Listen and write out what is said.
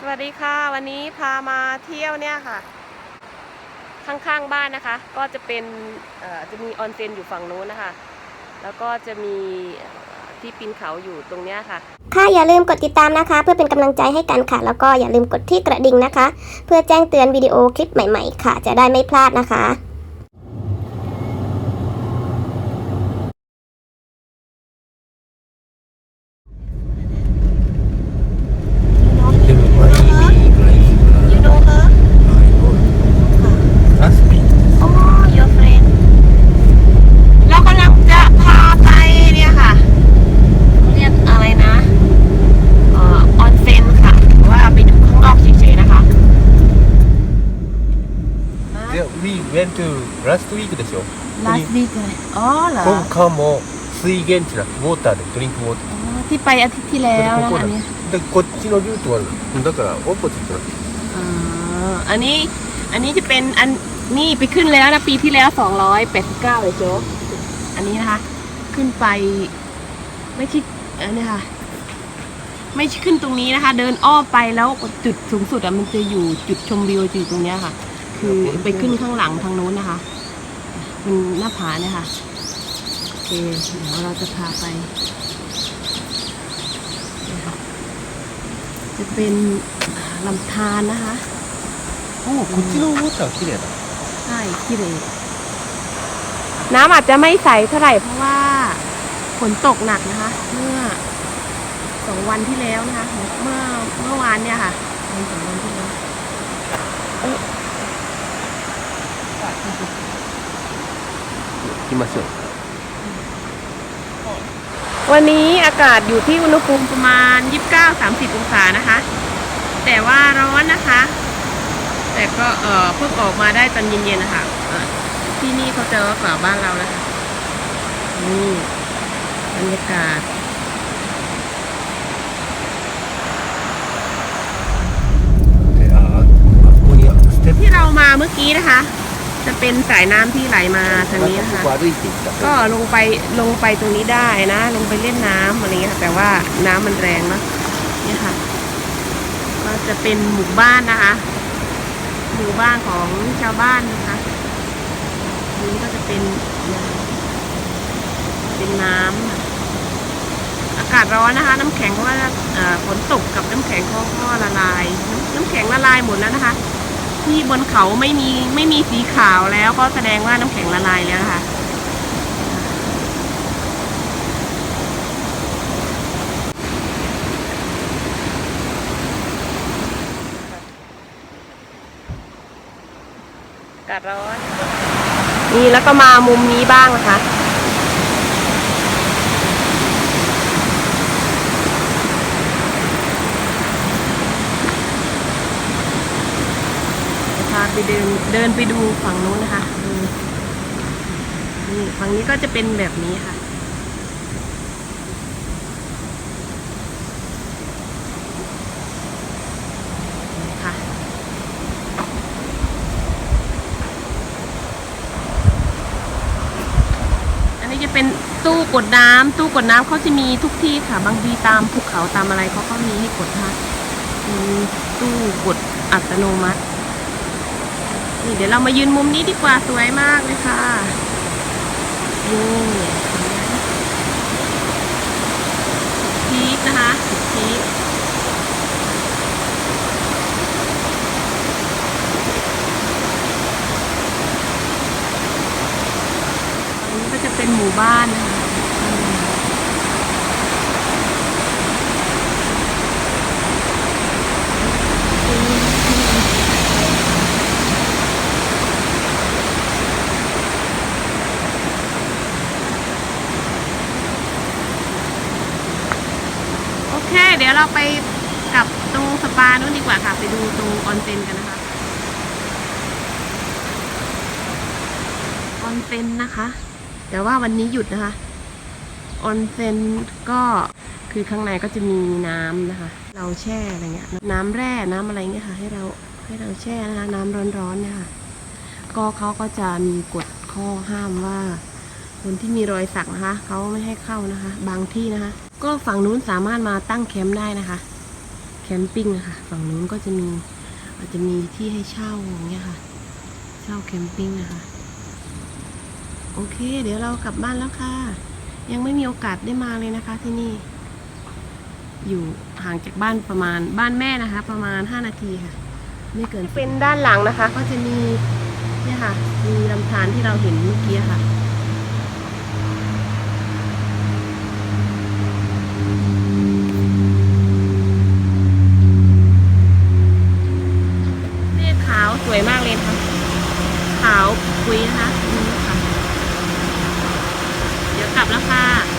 สวัสดีค่ะ วันนี้พามาเที่ยวเนี่ยค่ะ ข้างๆบ้านนะคะ ก็จะเป็นจะมีออนเซ็นอยู่ฝั่งนู้นนะคะ แล้วก็จะมีที่ปีนเขาอยู่ตรงเนี้ยค่ะ ค่ะอย่าลืมกดติดตามนะคะ เพื่อเป็นกำลังใจให้กันค่ะ แล้วก็อย่าลืมกดที่กระดิ่งนะคะ เพื่อแจ้งเตือนวิดีโอคลิปใหม่ ๆ ค่ะ จะได้ไม่พลาดนะคะ went to last week でしょ last week ねอ๋อเหรอ今回も水源地だ water で drink water ที่ไปอาทิตย์ที่แล้วแล้วอันนี้でこっちのルートはだからオポジットだอันนี้อันนี้จะเป็นอันนี่ไปขึ้นแล้วนะปีที่แล้วสองร้อยแปดสิบเก้าเลยโจ๊อันนี้นะคะ ขึ้นไป ไม่ใช่อันนี้ค่ะ ไม่ใช่ขึ้นตรงนี้นะคะ เดินอ้อไปแล้วจุดสูงสุดอะมันจะอยู่จุดชมวิวอยู่ตรงเนี้ยค่ะ คือไปขึ้นข้างหลังทางโน้นนะคะเป็นหน้าผาเนี่ยค่ะโอเคเดี๋ยวเราจะพาไปเนี่ยค่ะจะเป็นลำธารนะคะ おおこっちのウォーター綺麗だ ใช่ขี้เหร่น้ำอาจจะไม่ใสเท่าไหร่เพราะว่าฝนตกหนักนะคะ เมื่อสองวันที่แล้วนะคะ เมื่อเมื่อวานเนี่ยค่ะวันสองวันที่แล้วเอ้ย きましょう วันนี้อากาศอยู่ที่อุณหภูมิประมาณ 29-30 องศานะคะ แต่ว่าร้อนนะคะ แต่ก็เออเพิ่งออกมาได้ตอนเย็นๆนะคะเอ่อที่นี่เขาจะร้อนกว่าบ้านเรานะคะนี่บรรยากาศ でああここにステップ ที่เรามาเมื่อกี้นะคะ จะเป็นสายน้ำที่ไหลมาทางนี้นะคะ ここ歩いていった ก็ลงไปลงไปตรงนี้ได้นะ ลงไปเล่นน้ำอะไรเงี้ยค่ะแต่ว่าน้ำมันแรงเนอะเนี่ยค่ะ ก็จะเป็นหมู่บ้านนะคะ หมู่บ้านของชาวบ้านนะคะอันนี้ก็จะเป็นเป็นน้ำค่ะอากาศร้อนนะคะ น้ำแข็งเพราะว่าเอ่อฝนตกกับน้ำแข็งเขาก็ละลายน้ำน้ำแข็งละลายหมดแล้วนะคะ ที่บนเขาไม่มีไม่มีสีขาวแล้วก็แสดงว่าน้ำแข็งละลายแล้วนะคะอากาศร้อน นี่แล้วก็มามุมนี้บ้างนะคะ พาไป เดินไปดูฝั่งนู้นนะคะดูนี่ฝั่งนี้ก็จะเป็นแบบนี้ค่ะ อันนี้จะเป็นตู้กดน้ำตู้กดน้ำเขาจะมีทุกที่ค่ะ บางทีตามภูเขาตามอะไรเขาก็มีให้กดนะคะมีตู้กดอัตโนมัติ นี่เดี๋ยวเรามายืนมุมนี้ดีกว่าสวยมากเลยค่ะนี่พีนะคะพีคอันนี้ก็จะเป็นหมู่บ้านนะคะอืมโอเค เดี๋ยวเราไปกลับตรงสปานู้นดีกว่าค่ะ ไปดูตรงออนเซ็นกันนะคะออนเซ็นนะคะ แต่ว่าวันนี้หยุดนะคะออนเซ็นก็คือข้างในก็จะมีน้ำนะคะ เราแช่อะไรเงี้ยน้ำแร่น้ำอะไรเงี้ยค่ะ ให้เราให้เราแช่นะคะ น้ำร้อนๆเนี่ยค่ะก็เขาก็จะมีกฎข้อห้ามว่า คนที่มีรอยสักนะคะเขาไม่ให้เข้านะคะ บางที่นะคะ ก็ฝั่งนู้นสามารถมาตั้งแคมป์ได้นะคะแแคมปิ้งอะค่ะ ฝั่งนู้นก็จะมีอาจจะมีที่ให้เช่าอย่างเงี้ยค่ะ เช่าแคมปิ้งนะคะ โอเค เดี๋ยวเรากลับบ้านแล้วค่ะ ยังไม่มีโอกาสได้มาเลยนะคะที่นี่ อยู่ห่างจากบ้านประมาณบ้านแม่นะคะ ประมาณ 5 นาทีค่ะ ไม่เกินเป็นด้านหลังนะคะ ก็จะมีเนี่ยค่ะ มีลำธารที่เราเห็นเมื่อกี้ค่ะ คุยนะคะเดี๋ยวกลับแล้วค่ะ